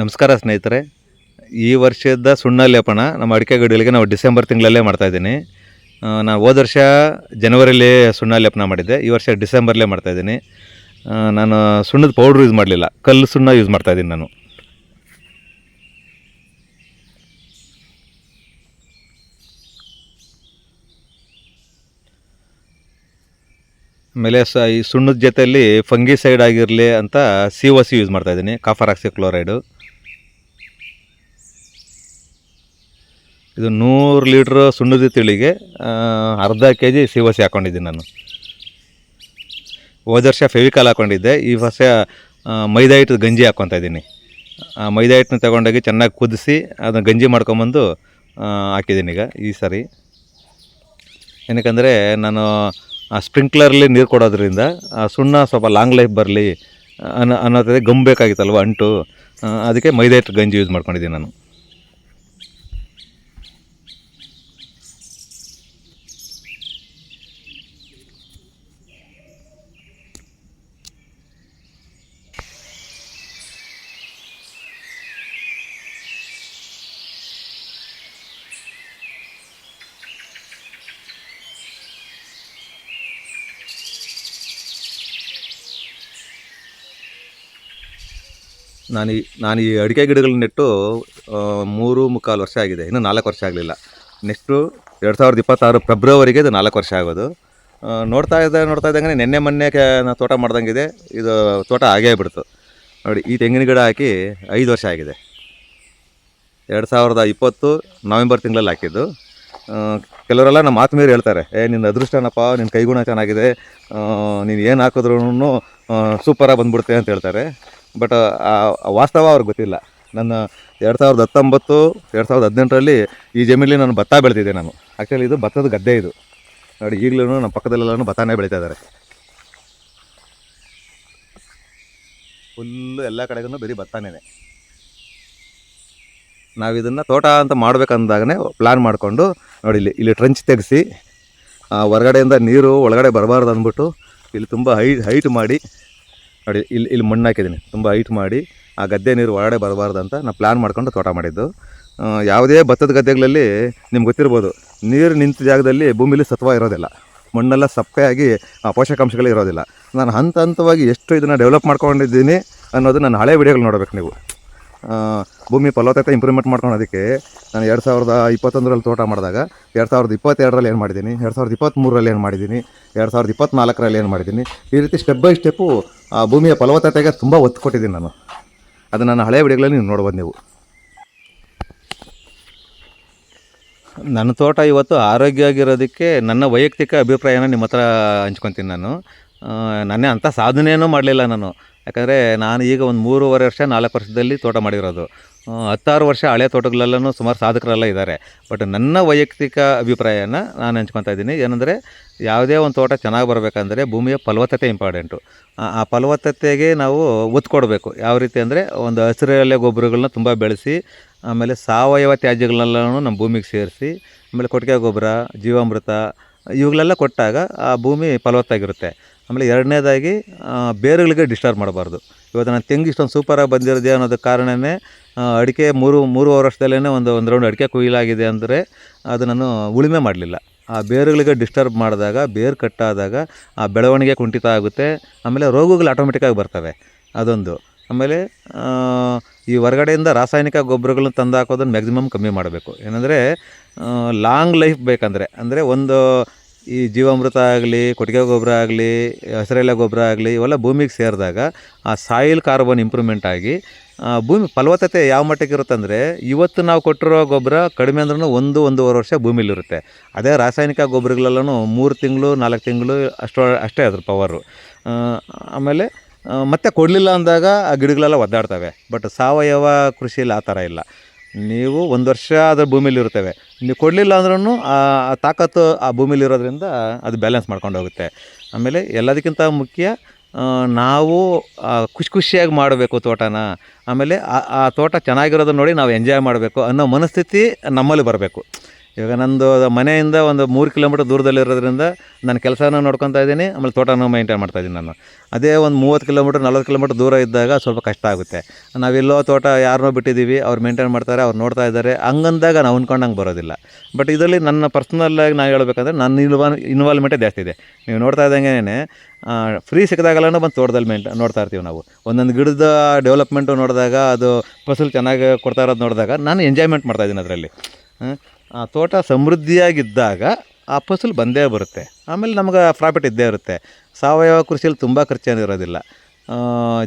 ನಮಸ್ಕಾರ ಸ್ನೇಹಿತರೆ. ಈ ವರ್ಷದ ಸುಣ್ಣ ಲೇಪನ ನಮ್ಮ ಅಡಿಕೆ ಗಿಡಗಳಿಗೆ ನಾವು ಡಿಸೆಂಬರ್ ತಿಂಗಳಲ್ಲೇ ಮಾಡ್ತಾಯಿದ್ದೀನಿ ನಾನು ಹೋದ ವರ್ಷ ಜನವರಿಯಲ್ಲಿ ಸುಣ್ಣ ಲೇಪನ ಮಾಡಿದ್ದೆ. ಈ ವರ್ಷ ಡಿಸೆಂಬರ್ಲೇ ಮಾಡ್ತಾಯಿದ್ದೀನಿ ನಾನು ಸುಣ್ಣದ ಪೌಡ್ರ್ ಯೂಸ್ ಮಾಡಲಿಲ್ಲ. ಕಲ್ಲು ಸುಣ್ಣ ಯೂಸ್ ಮಾಡ್ತಾಯಿದ್ದೀನಿ ನಾನು. ಆಮೇಲೆ ಸ, ಈ ಸುಣ್ಣದ ಜೊತೆಯಲ್ಲಿ ಫಂಗಿಸೈಡ್ ಆಗಿರಲಿ ಅಂತ ಸಿ ಒ ಸಿ ಯೂಸ್ ಮಾಡ್ತಾಯಿದ್ದೀನಿ ಕಾಫರ್ ಆಕ್ಸಿ ಕ್ಲೋರೈಡು ಇದು ನೂರು ಲೀಟ್ರ್ ಸುಣ್ಣದ ತಿಳಿಗೆ ಅರ್ಧ ಕೆ ಜಿ ಸಿ ಹಾಕ್ಕೊಂಡಿದ್ದೀನಿ ನಾನು. ಹೋದ ವರ್ಷ ಫೆವಿಕಾಲ್ ಹಾಕ್ಕೊಂಡಿದ್ದೆ ಈ ವರ್ಷ ಮೈದಾ ಹಿಟ್ಟು ಗಂಜಿ ಹಾಕ್ಕೊತಾ ಇದ್ದೀನಿ. ಆ, ಮೈದಾ ಹಿಟ್ಟನ್ನ ತಗೊಂಡೋಗಿ ಚೆನ್ನಾಗಿ ಕುದಿಸಿ, ಅದನ್ನ ಗಂಜಿ ಮಾಡ್ಕೊಂಬಂದು ಹಾಕಿದ್ದೀನಿ ಈಗ ಈ ಸರಿ. ಏನಕ್ಕಂದರೆ ನಾನು, ಆ, ಸ್ಪ್ರಿಂಕ್ಲರಲ್ಲಿ ನೀರು ಕೊಡೋದ್ರಿಂದ, ಆ, ಸುಣ್ಣ ಸ್ವಲ್ಪ ಲಾಂಗ್ ಲೈಫ್ ಬರಲಿ, ಅನ್ನೋ ಅನ್ನೋದೇ ಗಮ್ ಬೇಕಾಗಿತ್ತಲ್ವ ಅಂಟು ಅದಕ್ಕೆ ಮೈದಾ ಹಿಟ್ಟು ಗಂಜಿ ಯೂಸ್ ಮಾಡ್ಕೊಂಡಿದ್ದೀನಿ ನಾನು. ನಾನು ಈ ನಾನು ಈ ಅಡಿಕೆ ಗಿಡಗಳನ್ನ ನೆಟ್ಟು ಮೂರು ಮುಕ್ಕಾಲು ವರ್ಷ ಆಗಿದೆ. ಇನ್ನೂ ನಾಲ್ಕು ವರ್ಷ ಆಗಲಿಲ್ಲ. ನೆಕ್ಸ್ಟು ಎರಡು ಸಾವಿರದ ಇಪ್ಪತ್ತಾರು ಫೆಬ್ರವರಿಗೆ ಇದು ನಾಲ್ಕು ವರ್ಷ ಆಗೋದು. ನೋಡ್ತಾ ಇದ್ದ ನೋಡ್ತಾ ಇದ್ದಂಗೆ ನಿನ್ನೆ ಮೊನ್ನೆ ನಾನು ತೋಟ ಮಾಡ್ದಂಗಿದೆ. ಇದು ತೋಟ ಆಗೇ ಬಿಡ್ತು. ನೋಡಿ, ಈ ತೆಂಗಿನ ಗಿಡ ಹಾಕಿ ಐದು ವರ್ಷ ಆಗಿದೆ. ಎರಡು ಸಾವಿರದ ಇಪ್ಪತ್ತು ನವೆಂಬರ್ ತಿಂಗಳಲ್ಲಿ ಹಾಕಿದ್ದು. ಕೆಲವರೆಲ್ಲ ನಮ್ಮ ಮಾತು ಮೀರಿ ಹೇಳ್ತಾರೆ, ಏ, ನಿನ್ನ ಅದೃಷ್ಟನಪ್ಪ, ನಿನ್ನ ಕೈಗುಣ ಚೆನ್ನಾಗಿದೆ. ನೀನು ಏನು ಹಾಕಿದ್ರೂ ಸೂಪರಾಗಿ ಬಂದ್ಬಿಡುತ್ತೆ ಅಂತ ಹೇಳ್ತಾರೆ. ಬಟ್ ಆ ವಾಸ್ತವ ಅವ್ರಿಗೆ ಗೊತ್ತಿಲ್ಲ. ನನ್ನ ಎರಡು ಸಾವಿರದ ಹತ್ತೊಂಬತ್ತು, ಎರಡು ಸಾವಿರದ ಹದಿನೆಂಟರಲ್ಲಿ ಈ ಜಮೀನಲ್ಲಿ ನಾನು ಭತ್ತ ಬೆಳೆದಿದ್ದೆ ನಾನು. ಆ್ಯಕ್ಚುಲಿ ಇದು ಭತ್ತದ ಗದ್ದೆ ಇದು. ನೋಡಿ, ಈಗಲೂ ನಮ್ಮ ಪಕ್ಕದಲ್ಲೆಲ್ಲನೂ ಭತ್ತನೇ ಬೆಳೀತಾ ಇದ್ದಾರೆ ಫುಲ್ಲು ಎಲ್ಲ ಕಡೆಗೂ ಬರೀ ಭತ್ತನೇ ನಾವು ಇದನ್ನು ತೋಟ ಅಂತ ಮಾಡಬೇಕಂದಾಗನೇ ಪ್ಲ್ಯಾನ್ ಮಾಡಿಕೊಂಡು, ನೋಡಿ ಇಲ್ಲಿ ಇಲ್ಲಿ ಟ್ರೆಂಚ್ ತೆಗೆಸಿ ಹೊರಗಡೆಯಿಂದ ನೀರು ಒಳಗಡೆ ಬರಬಾರ್ದು ಅಂದ್ಬಿಟ್ಟು ಇಲ್ಲಿ ತುಂಬ ಹೈ ಹೈಟ್ ಮಾಡಿ ನೋಡಿ, ಇಲ್ಲಿ ಇಲ್ಲಿ ಮಣ್ಣು ಹಾಕಿದ್ದೀನಿ. ತುಂಬ ಹೈಟ್ ಮಾಡಿ, ಆ ಗದ್ದೆ ನೀರು ಒಳಗಡೆ ಬರಬಾರ್ದು ಅಂತ ನಾನು ಪ್ಲ್ಯಾನ್ ಮಾಡ್ಕೊಂಡು ತೋಟ ಮಾಡಿದ್ದು. ಯಾವುದೇ ಭತ್ತದ ಗದ್ದೆಗಳಲ್ಲಿ ನಿಮ್ಗೆ ಗೊತ್ತಿರ್ಬೋದು, ನೀರು ನಿಂತ ಜಾಗದಲ್ಲಿ ಭೂಮಿಲಿ ಸತ್ವ ಇರೋದಿಲ್ಲ. ಮಣ್ಣೆಲ್ಲ ಸಪ್ಪೆಯಾಗಿ ಪೋಷಕಾಂಶಗಳೇ ಇರೋದಿಲ್ಲ. ನಾನು ಹಂತ ಹಂತವಾಗಿ ಎಷ್ಟು ಇದನ್ನು ಡೆವಲಪ್ ಮಾಡ್ಕೊಂಡಿದ್ದೀನಿ ಅನ್ನೋದು ನಾನು ಹಳೆ ವಿಡಿಯೋಗಳು ನೋಡಬೇಕು ನೀವು. ಭೂಮಿ ಫಲವತ್ತತೆ ಇಂಪ್ರೂವ್ಮೆಂಟ್ ಮಾಡ್ಕೊಳೋದಕ್ಕೆ ನಾನು ಎರಡು ಸಾವಿರದ ಇಪ್ಪತ್ತೊಂದರಲ್ಲಿ ತೋಟ ಮಾಡಿದಾಗ, ಎರಡು ಸಾವಿರದ ಇಪ್ಪತ್ತೆರಡರಲ್ಲಿ ಏನು ಮಾಡಿದ್ದೀನಿ, ಎರಡು ಸಾವಿರದ ಇಪ್ಪತ್ತ್ಮೂರರಲ್ಲಿ ಏನು ಮಾಡಿದ್ದೀನಿ, ಎರಡು ಸಾವಿರದ ಇಪ್ಪತ್ತ್ನಾಲ್ಕರಲ್ಲಿ ಏನು ಮಾಡಿದ್ದೀನಿ, ಈ ರೀತಿ ಸ್ಟೆಪ್ ಬೈ ಸ್ಟೆಪ್ಪು ಆ ಭೂಮಿಯ ಫಲವತ್ತತೆಗೆ ತುಂಬ ಒತ್ತು ಕೊಟ್ಟಿದ್ದೀನಿ ನಾನು. ಅದು ನನ್ನ ಹಳೆಯ ವಿಡಿಯೋಗಳಲ್ಲಿ ನೀವು ನೋಡ್ಬೋದು ನೀವು. ನನ್ನ ತೋಟ ಇವತ್ತು ಆರೋಗ್ಯವಾಗಿರೋದಕ್ಕೆ ನನ್ನ ವೈಯಕ್ತಿಕ ಅಭಿಪ್ರಾಯನ ನಿಮ್ಮ ಹತ್ರ ಹಂಚ್ಕೊತೀನಿ ನಾನು. ನಾನೇ ಅಂಥ ಸಾಧನೆಯೂ ಮಾಡಲಿಲ್ಲ ನಾನು. ಯಾಕಂದರೆ ನಾನು ಈಗ ಒಂದು ಮೂರುವರೆ ವರ್ಷ, ನಾಲ್ಕು ವರ್ಷದಲ್ಲಿ ತೋಟ ಮಾಡಿರೋದು. ಹತ್ತಾರು ವರ್ಷ ಹಳೆ ತೋಟಗಳಲ್ಲೂ ಸುಮಾರು ಸಾಧಕರೆಲ್ಲ ಇದ್ದಾರೆ. ಬಟ್ ನನ್ನ ವೈಯಕ್ತಿಕ ಅಭಿಪ್ರಾಯನ ನಾನು ಹಂಚ್ಕೊತಾ ಇದ್ದೀನಿ. ಏನಂದರೆ, ಯಾವುದೇ ಒಂದು ತೋಟ ಚೆನ್ನಾಗಿ ಬರಬೇಕಂದ್ರೆ ಭೂಮಿಯ ಫಲವತ್ತತೆ ಇಂಪಾರ್ಟೆಂಟು ಆ- ಫಲವತ್ತತೆಗೆ ನಾವು ಒತ್ತು ಕೊಡಬೇಕು. ಯಾವ ರೀತಿ ಅಂದರೆ, ಒಂದು ಹಸಿರೆಲೆ ಗೊಬ್ಬರಗಳನ್ನ ತುಂಬ ಬೆಳೆಸಿ, ಆಮೇಲೆ ಸಾವಯವ ತ್ಯಾಜ್ಯಗಳನ್ನೆಲ್ಲನೂ ನಮ್ಮ ಭೂಮಿಗೆ ಸೇರಿಸಿ, ಆಮೇಲೆ ಕೊಟ್ಟಿಗೆ ಗೊಬ್ಬರ, ಜೀವಾಮೃತ, ಇವುಗಳೆಲ್ಲ ಕೊಟ್ಟಾಗ ಆ ಭೂಮಿ ಫಲವತ್ತಾಗಿರುತ್ತೆ. ಆಮೇಲೆ ಎರಡನೇದಾಗಿ ಬೇರುಗಳಿಗೆ ಡಿಸ್ಟರ್ಬ್ ಮಾಡಬಾರ್ದು. ಇವತ್ತು ನಾನು ತೆಂಗು ಇಷ್ಟೊಂದು ಸೂಪರಾಗಿ ಬಂದಿರೋದೇ ಅನ್ನೋದಕ್ಕೆ ಕಾರಣವೇ ಅಡಿಕೆ ಮೂರು, ಮೂರುವರೆ ವರ್ಷದಲ್ಲೇ ಒಂದು ಒಂದು ರೌಂಡ್ ಅಡಿಕೆ ಕುಯಿಲಾಗಿದೆ ಅಂದರೆ ಅದು ನಾನು ಉಳುಮೆ ಮಾಡಲಿಲ್ಲ. ಆ ಬೇರುಗಳಿಗೆ ಡಿಸ್ಟರ್ಬ್ ಮಾಡಿದಾಗ, ಬೇರು ಕಟ್ಟಾದಾಗ, ಆ ಬೆಳವಣಿಗೆ ಕುಂಠಿತ ಆಗುತ್ತೆ. ಆಮೇಲೆ ರೋಗಗಳು ಆಟೋಮೆಟಿಕ್ಕಾಗಿ ಬರ್ತವೆ. ಅದೊಂದು. ಆಮೇಲೆ ಈ ಹೊರಗಡೆಯಿಂದ ರಾಸಾಯನಿಕ ಗೊಬ್ಬರಗಳನ್ನ ತಂದು ಹಾಕೋದನ್ನು ಮ್ಯಾಕ್ಸಿಮಮ್ ಕಮ್ಮಿ ಮಾಡಬೇಕು. ಏನಂದರೆ ಲಾಂಗ್ ಲೈಫ್ ಬೇಕಂದರೆ, ಅಂದರೆ ಒಂದು ಈ ಜೀವಾಮೃತ ಆಗಲಿ, ಕೊಟ್ಟಿಗೆ ಗೊಬ್ಬರ ಆಗಲಿ, ಹಸಿರೆಲೆ ಗೊಬ್ಬರ ಆಗಲಿ, ಇವೆಲ್ಲ ಭೂಮಿಗೆ ಸೇರಿದಾಗ ಆ ಸಾಯಿಲ್ ಕಾರ್ಬನ್ ಇಂಪ್ರೂವ್ಮೆಂಟ್ ಆಗಿ ಭೂಮಿ ಫಲವತ್ತತೆ ಯಾವ ಮಟ್ಟಕ್ಕೆ ಇರುತ್ತಂದರೆ ಇವತ್ತು ನಾವು ಕೊಟ್ಟಿರೋ ಗೊಬ್ಬರ ಕಡಿಮೆ ಅಂದ್ರೂ ಒಂದು, ಒಂದೂವರೆ ವರ್ಷ ಭೂಮಿಲಿರುತ್ತೆ ಅದೇ ರಾಸಾಯನಿಕ ಗೊಬ್ಬರಗಳೆಲ್ಲೂ ಮೂರು ತಿಂಗಳು, ನಾಲ್ಕು ತಿಂಗಳು ಅಷ್ಟು, ಅಷ್ಟೇ ಅದ್ರ ಪವರು ಆಮೇಲೆ ಮತ್ತೆ ಕೊಡಲಿಲ್ಲ ಅಂದಾಗ ಆ ಗಿಡಗಳೆಲ್ಲ ಒದ್ದಾಡ್ತವೆ. ಬಟ್ ಸಾವಯವ ಕೃಷಿಯಲ್ಲಿ ಆ ಥರ ಇಲ್ಲ. ನೀವು ಒಂದು ವರ್ಷ ಅದರ ಭೂಮಿಲಿ ಇರ್ತೇವೆ ನೀವು ಕೊಡಲಿಲ್ಲ ಅಂದ್ರೂ ಆ ತಾಕತ್ತು ಆ ಭೂಮಿಲಿ ಇರೋದ್ರಿಂದ ಅದು ಬ್ಯಾಲೆನ್ಸ್ ಮಾಡ್ಕೊಂಡು ಹೋಗುತ್ತೆ. ಆಮೇಲೆ ಎಲ್ಲದಕ್ಕಿಂತ ಮುಖ್ಯ ನಾವು ಖುಷಿ ಖುಷಿಯಾಗಿ ಮಾಡಬೇಕು ತೋಟನ. ಆಮೇಲೆ ಆ ತೋಟ ಚೆನ್ನಾಗಿರೋದನ್ನ ನೋಡಿ ನಾವು ಎಂಜಾಯ್ ಮಾಡಬೇಕು ಅನ್ನೋ ಮನಸ್ಥಿತಿ ನಮ್ಮಲ್ಲಿ ಬರಬೇಕು. ಇವಾಗ ನಂದು ಮನೆಯಿಂದ ಒಂದು ಮೂರು ಕಿಲೋಮೀಟರ್ ದೂರದಲ್ಲಿರೋದ್ರಿಂದ ನಾನು ಕೆಲಸನೂ ನೋಡ್ಕೊತಾ ಇದ್ದೀನಿ, ಆಮೇಲೆ ತೋಟನೂ ಮೈಂಟೈನ್ ಮಾಡ್ತಾ ಇದ್ದೀನಿ ನಾನು. ಅದೇ ಒಂದು ಮೂವತ್ತು ಕಿಲೋಮೀಟ್ರ್, ನಲ್ವತ್ತು ಕಿಲೋಮೀಟ್ರ್ ದೂರ ಇದ್ದಾಗ ಸ್ವಲ್ಪ ಕಷ್ಟ ಆಗುತ್ತೆ. ನಾವೆಲ್ಲೋ ತೋಟ ಯಾರನ್ನೋ ಬಿಟ್ಟಿದ್ದೀವಿ, ಅವ್ರು ಮೇಂಟೈನ್ ಮಾಡ್ತಾರೆ, ಅವ್ರು ನೋಡ್ತಾ ಇದ್ದಾರೆ, ಹಂಗಂದಾಗ ನಾವು ಅಂದ್ಕೊಂಡಂಗೆ ಬರೋದಿಲ್ಲ. ಬಟ್ ಇದರಲ್ಲಿ ನನ್ನ ಪರ್ಸ್ನಲ್ಲಾಗಿ ನಾನು ಹೇಳ್ಬೇಕಂದ್ರೆ ನನ್ನ ಇನ್ವಾಲ್ ಇನ್ವಾಲ್ವ್ಮೆಂಟೇ ಜಾಸ್ತಿ ಇದೆ. ನೀವು ನೋಡ್ತಾ ಇದ್ದಂಗೆ ಫ್ರೀ ಸಿಕ್ಕಿದಾಗಲೂ ಬಂದು ತೋಟದಲ್ಲಿ ಮೇಂಟ್ ನೋಡ್ತಾ ಇರ್ತೀವಿ ನಾವು. ಒಂದೊಂದು ಗಿಡದ ಡೆವಲಪ್ಮೆಂಟು ನೋಡಿದಾಗ, ಅದು ಫಸಲು ಚೆನ್ನಾಗಿ ಕೊಡ್ತಾ ಇರೋದು ನೋಡಿದಾಗ ನಾನು ಎಂಜಾಯ್ಮೆಂಟ್ ಮಾಡ್ತಾಯಿದ್ದೀನಿ ಅದರಲ್ಲಿ. ತೋಟ ಸಮೃದ್ಧಿಯಾಗಿದ್ದಾಗ ಆ ಫಸಲು ಬಂದೇ ಬರುತ್ತೆ. ಆಮೇಲೆ ನಮ್ಗೆ ಪ್ರಾಫಿಟ್ ಇದ್ದೇ ಇರುತ್ತೆ. ಸಾವಯವ ಕೃಷಿಯಲ್ಲಿ ತುಂಬ ಖರ್ಚೇನಿರೋದಿಲ್ಲ ಇರೋದಿಲ್ಲ.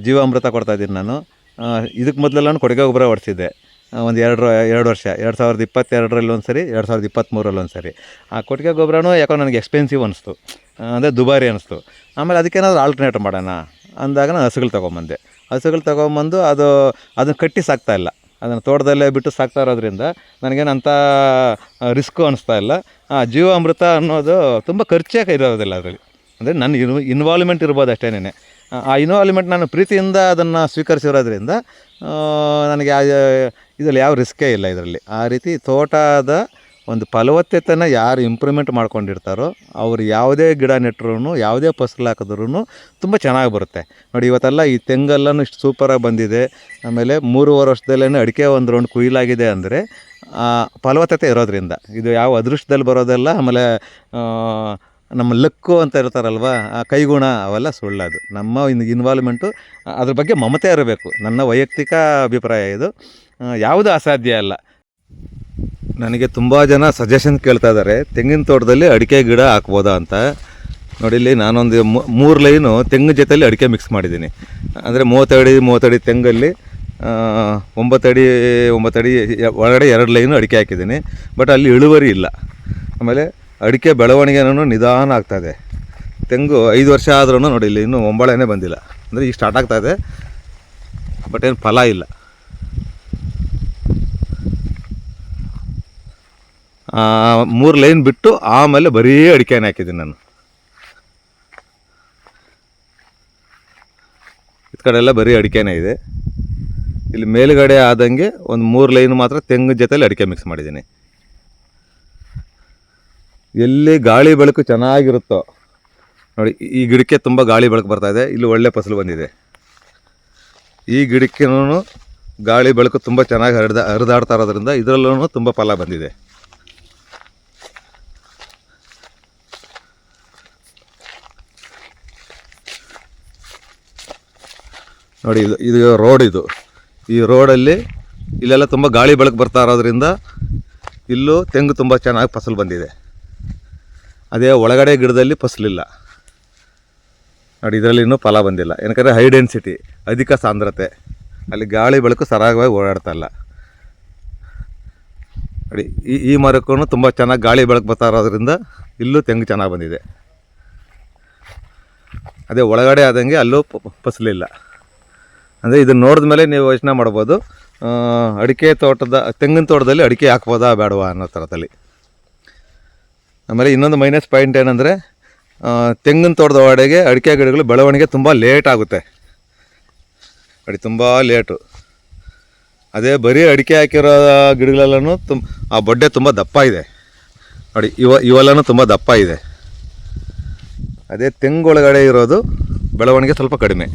ಜೀವಾಮೃತ ಕೊಡ್ತಾ ಇದ್ದೀನಿ ನಾನು. ಇದಕ್ಕೆ ಮೊದಲೆಲ್ಲ ಕೊಡುಗೆ ಗೊಬ್ಬರ ಹೊಡ್ಸಿದ್ದೆ. ಒಂದು ಎರಡು ಎರಡು ವರ್ಷ, ಎರಡು ಸಾವಿರದ ಇಪ್ಪತ್ತೆರಡರಲ್ಲಿ ಒಂದು ಸರಿ ಎರಡು ಸಾವಿರದ ಇಪ್ಪತ್ತ್ಮೂರಲ್ಲಿ ಒಂದು ಸರಿ ಆ ಕೊಟ್ಟಿಗೆ ಗೊಬ್ಬರನೂ ಯಾಕೋ ನನಗೆ ಎಕ್ಸ್ಪೆನ್ಸಿವ್ ಅನಿಸ್ತು. ಅಂದರೆ ದುಬಾರಿ ಅನಿಸ್ತು. ಆಮೇಲೆ ಅದಕ್ಕೇನಾದ್ರು ಆಲ್ಟರ್ನೇಟ್ ಮಾಡೋಣ ಅಂದಾಗ ನಾನು ಹಸುಗಳು ತೊಗೊಂಬಂದೆ. ಹಸುಗಳು ತೊಗೊಂಬಂದು ಅದು, ಅದನ್ನು ಕಟ್ಟಿ ಸಾಕ್ತಾ ಇಲ್ಲ. ಅದನ್ನು ತೋಟದಲ್ಲೇ ಬಿಟ್ಟು ಸಾಕ್ತಾ ಇರೋದ್ರಿಂದ ನನಗೇನಂತ ರಿಸ್ಕು ಅನಿಸ್ತಾ ಇಲ್ಲ. ಆ, ಜೀವಾಮೃತ ಅನ್ನೋದು ತುಂಬ ಖರ್ಚೇ ಇರೋದಿಲ್ಲ ಅದರಲ್ಲಿ. ಅಂದರೆ ನನ್ನ ಇನ್ ಇನ್ವಾಲ್ವ್ಮೆಂಟ್ ಇರ್ಬೋದು ಅಷ್ಟೇನೇ ಆ ಇನ್ವಾಲ್ವ್ಮೆಂಟ್ ನಾನು ಪ್ರೀತಿಯಿಂದ ಅದನ್ನು ಸ್ವೀಕರಿಸಿರೋದ್ರಿಂದ ನನಗೆ ಇದರಲ್ಲಿ ಯಾವ ರಿಸ್ಕೇ ಇಲ್ಲ ಇದರಲ್ಲಿ. ಆ ರೀತಿ ತೋಟದ ಒಂದು ಫಲವತ್ತತೆನ ಯಾರು ಇಂಪ್ರೂವ್ಮೆಂಟ್ ಮಾಡ್ಕೊಂಡಿರ್ತಾರೋ ಅವ್ರು ಯಾವುದೇ ಗಿಡ ನೆಟ್ಟರೂ ಯಾವುದೇ ಫಸಲು ಹಾಕಿದ್ರೂ ತುಂಬ ಚೆನ್ನಾಗಿ ಬರುತ್ತೆ. ನೋಡಿ, ಇವತ್ತೆಲ್ಲ ಈ ತೆಂಗೆಲ್ಲನೂ ಇಷ್ಟು ಸೂಪರಾಗಿ ಬಂದಿದೆ. ಆಮೇಲೆ ಮೂರುವರೆ ವರ್ಷದಲ್ಲೇ ಅಡಿಕೆ ಒಂದು ರೌಂಡ್ ಕುಯ್ಲಾಗಿದೆ ಅಂದರೆ ಫಲವತ್ತತೆ ಇರೋದ್ರಿಂದ. ಇದು ಯಾವ ಅದೃಷ್ಟದಲ್ಲಿ ಬರೋದಲ್ಲ, ಆಮೇಲೆ ನಮ್ಮ ಲಕ್ಕು ಅಂತ ಇರ್ತಾರಲ್ವ, ಆ ಕೈಗುಣ ಅವೆಲ್ಲ ಸುಳ್ಳದು. ನಮ್ಮ ಇನ್ ಇನ್ವಾಲ್ವ್ಮೆಂಟು ಅದ್ರ ಬಗ್ಗೆ ಮಮತೆ ಇರಬೇಕು. ನನ್ನ ವೈಯಕ್ತಿಕ ಅಭಿಪ್ರಾಯ ಇದು. ಯಾವುದೂ ಅಸಾಧ್ಯ ಅಲ್ಲ. ನನಗೆ ತುಂಬ ಜನ ಸಜೆಷನ್ ಕೇಳ್ತಾ ಇದ್ದಾರೆ ತೆಂಗಿನ ತೋಟದಲ್ಲಿ ಅಡಿಕೆ ಗಿಡ ಹಾಕ್ಬೋದಾ ಅಂತ. ನೋಡಿ, ಇಲ್ಲಿ ನಾನೊಂದು ಮೂರು ಲೈನು ತೆಂಗಿನ ಜೊತೆಯಲ್ಲಿ ಅಡಿಕೆ ಮಿಕ್ಸ್ ಮಾಡಿದ್ದೀನಿ. ಅಂದರೆ ಮೂವತ್ತಡಿ ಮೂವತ್ತಡಿ ತೆಂಗಲ್ಲಿ ಒಂಬತ್ತಡಿ ಒಂಬತ್ತಡಿ ಒಳಗಡೆ ಎರಡು ಲೈನು ಅಡಿಕೆ ಹಾಕಿದ್ದೀನಿ. ಬಟ್ ಅಲ್ಲಿ ಇಳುವರಿ ಇಲ್ಲ. ಆಮೇಲೆ ಅಡಿಕೆ ಬೆಳವಣಿಗೆನೂ ನಿಧಾನ ಆಗ್ತಾಯಿದೆ ತೆಂಗು ಐದು ವರ್ಷ ಆದ್ರೂ ನೋಡಿ, ಇಲ್ಲಿ ಇನ್ನೂ ಒಂಬಳೆನೇ ಬಂದಿಲ್ಲ. ಅಂದರೆ ಈಗ ಸ್ಟಾರ್ಟ್ ಆಗ್ತಾಯಿದೆ ಬಟ್ ಏನು ಫಲ ಇಲ್ಲ. ಮೂರು ಲೈನ್ ಬಿಟ್ಟು ಆಮೇಲೆ ಬರೀ ಅಡಿಕೆನ ಹಾಕಿದ್ದೀನಿ ನಾನು. ಈ ಕಡೆ ಬರೀ ಅಡಿಕೆನೇ ಇದೆ. ಇಲ್ಲಿ ಮೇಲುಗಡೆ ಆದಂಗೆ ಒಂದು ಮೂರು ಲೈನ್ ಮಾತ್ರ ತೆಂಗು ಜೊತೆಲಿ ಅಡಿಕೆ ಮಿಕ್ಸ್ ಮಾಡಿದ್ದೀನಿ. ಎಲ್ಲಿ ಗಾಳಿ ಬೆಳಕು ಚೆನ್ನಾಗಿರುತ್ತೋ, ನೋಡಿ, ಈ ಗಿಡಕ್ಕೆ ತುಂಬ ಗಾಳಿ ಬೆಳಕು ಬರ್ತಾ ಇದೆ. ಇಲ್ಲಿ ಒಳ್ಳೆ ಫಸಲು ಬಂದಿದೆ. ಈ ಗಿಡಕ್ಕೂ ಗಾಳಿ ಬೆಳಕು ತುಂಬ ಚೆನ್ನಾಗಿ ಹರಿದ ಹರಿದಾಡ್ತಾ ಇರೋದ್ರಿಂದ ಇದರಲ್ಲೂ ತುಂಬ ಫಲ ಬಂದಿದೆ. ನೋಡಿ, ಇದು ಇದು ರೋಡ್ ಇದು. ಈ ರೋಡಲ್ಲಿ ಇಲ್ಲೆಲ್ಲ ತುಂಬ ಗಾಳಿ ಬೆಳಕು ಬರ್ತಾ ಇರೋದ್ರಿಂದ ಇಲ್ಲೂ ತೆಂಗು ತುಂಬ ಚೆನ್ನಾಗಿ ಫಸಲು ಬಂದಿದೆ. ಅದೇ ಒಳಗಡೆ ಗಿಡದಲ್ಲಿ ಫಸಲಿಲ್ಲ. ನೋಡಿ, ಇದರಲ್ಲಿ ಇನ್ನೂ ಫಲ ಬಂದಿಲ್ಲ. ಏನಕಂದರೆ ಹೈ ಡೆನ್ಸಿಟಿ ಅಧಿಕ ಸಾಂದ್ರತೆ. ಅಲ್ಲಿ ಗಾಳಿ ಬೆಳಕು ಸರಾಗವಾಗಿ ಓಡಾಡ್ತಾ ಇಲ್ಲ. ನೋಡಿ, ಈ ಈ ಮರಕ್ಕೂ ತುಂಬ ಚೆನ್ನಾಗಿ ಗಾಳಿ ಬೆಳಕು ಬರ್ತಾ ಇರೋದ್ರಿಂದ ಇಲ್ಲೂ ತೆಂಗು ಚೆನ್ನಾಗಿ ಬಂದಿದೆ. ಅದೇ ಒಳಗಡೆ ಆದಂಗೆ ಅಲ್ಲೂ ಫಸಲಿಲ್ಲ. ಅಂದರೆ ಇದನ್ನು ನೋಡಿದ ಮೇಲೆ ನೀವು ಯೋಚನೆ ಮಾಡ್ಬೋದು. ಅಡಿಕೆ ತೋಟದ, ತೆಂಗಿನ ತೋಟದಲ್ಲಿ ಅಡಿಕೆ ಹಾಕ್ಬೋದಾ ಬೇಡವಾ ಅನ್ನೋ ಥರದಲ್ಲಿ ಆಮೇಲೆ ಇನ್ನೊಂದು ಮೈನಸ್ ಪಾಯಿಂಟ್ ಏನಂದರೆ ತೆಂಗಿನ ತೋಟದ ಒಳಗೆ ಅಡಿಕೆ ಗಿಡಗಳು ಬೆಳವಣಿಗೆ ತುಂಬ ಲೇಟ್ ಆಗುತ್ತೆ. ಅಡಿ ತುಂಬ ಲೇಟು ಅದೇ ಬರೀ ಅಡಿಕೆ ಹಾಕಿರೋ ಗಿಡಗಳೆಲ್ಲನೂ ತುಂಬ ಆ ಬೊಡ್ಡೆ ತುಂಬ ದಪ್ಪ ಇದೆ. ನೋಡಿ ಇವ, ಇವೆಲ್ಲನೂ ತುಂಬ ದಪ್ಪ ಇದೆ. ಅದೇ ತೆಂಗೊಳಗಡೆ ಇರೋದು ಬೆಳವಣಿಗೆ ಸ್ವಲ್ಪ ಕಡಿಮೆ.